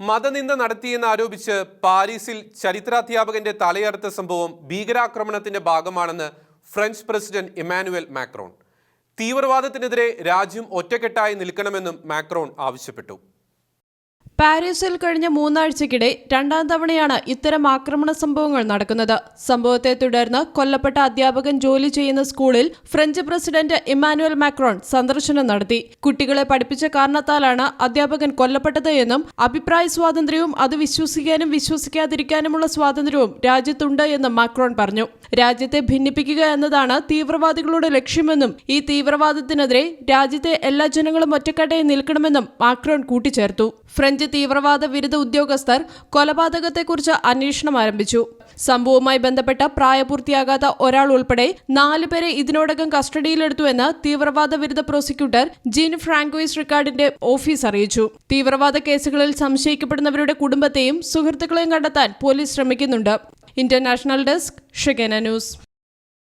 മതനിന്ദ നടത്തിയെന്ന് ആരോപിച്ച് പാരീസിൽ ചരിത്രാധ്യാപകന്റെ തലയറുത്ത സംഭവം ഭീകരാക്രമണത്തിന്റെ ഭാഗമാണെന്ന് ഫ്രഞ്ച് പ്രസിഡന്റ് ഇമാനുവൽ മാക്രോൺ. തീവ്രവാദത്തിനെതിരെ രാജ്യം ഒറ്റക്കെട്ടായി നിൽക്കണമെന്നും മാക്രോൺ ആവശ്യപ്പെട്ടു. പാരീസിൽ കഴിഞ്ഞ മൂന്നാഴ്ചക്കിടെ രണ്ടാം തവണയാണ് ഇത്തരം ആക്രമണ സംഭവങ്ങൾ നടക്കുന്നത്. സംഭവത്തെ തുടർന്ന് കൊല്ലപ്പെട്ട അധ്യാപകൻ ജോലി ചെയ്യുന്ന സ്കൂളിൽ ഫ്രഞ്ച് പ്രസിഡന്റ് ഇമ്മാനുവൽ മാക്രോൺ സന്ദർശനം നടത്തി. കുട്ടികളെ പഠിപ്പിച്ച കാരണത്താലാണ് അധ്യാപകൻ കൊല്ലപ്പെട്ടത് എന്നും അഭിപ്രായ സ്വാതന്ത്ര്യവും അത് വിശ്വസിക്കാനും വിശ്വസിക്കാതിരിക്കാനുമുള്ള സ്വാതന്ത്ര്യവും രാജ്യത്തുണ്ട് എന്നും മാക്രോൺ പറഞ്ഞു. രാജ്യത്തെ ഭിന്നിപ്പിക്കുക എന്നതാണ് തീവ്രവാദികളുടെ ലക്ഷ്യമെന്നും ഈ തീവ്രവാദത്തിനെതിരെ രാജ്യത്തെ എല്ലാ ജനങ്ങളും ഒറ്റക്കെട്ടായി നിൽക്കണമെന്നും മാക്രോൺ കൂട്ടിച്ചേർത്തു. ഫ്രഞ്ച് തീവ്രവാദ വിരുദ്ധ ഉദ്യോഗസ്ഥർ കൊലപാതകത്തെക്കുറിച്ച് അന്വേഷണം ആരംഭിച്ചു. സംഭവവുമായി ബന്ധപ്പെട്ട പ്രായപൂർത്തിയാകാത്ത ഒരാൾ ഉൾപ്പെടെ നാലുപേരെ ഇതിനോടകം കസ്റ്റഡിയിലെടുത്തുവെന്ന് തീവ്രവാദ വിരുദ്ധ പ്രോസിക്യൂട്ടർ ജീൻ ഫ്രാങ്കോയിസ് റിക്കാർഡിന്റെ ഓഫീസ് അറിയിച്ചു. തീവ്രവാദ കേസുകളിൽ സംശയിക്കപ്പെടുന്നവരുടെ കുടുംബത്തെയും സുഹൃത്തുക്കളെയും കണ്ടെത്താൻ പോലീസ് ശ്രമിക്കുന്നുണ്ട്. ഇന്റർനാഷണൽ ഡെസ്ക് ഷെഗന ന്യൂസ്.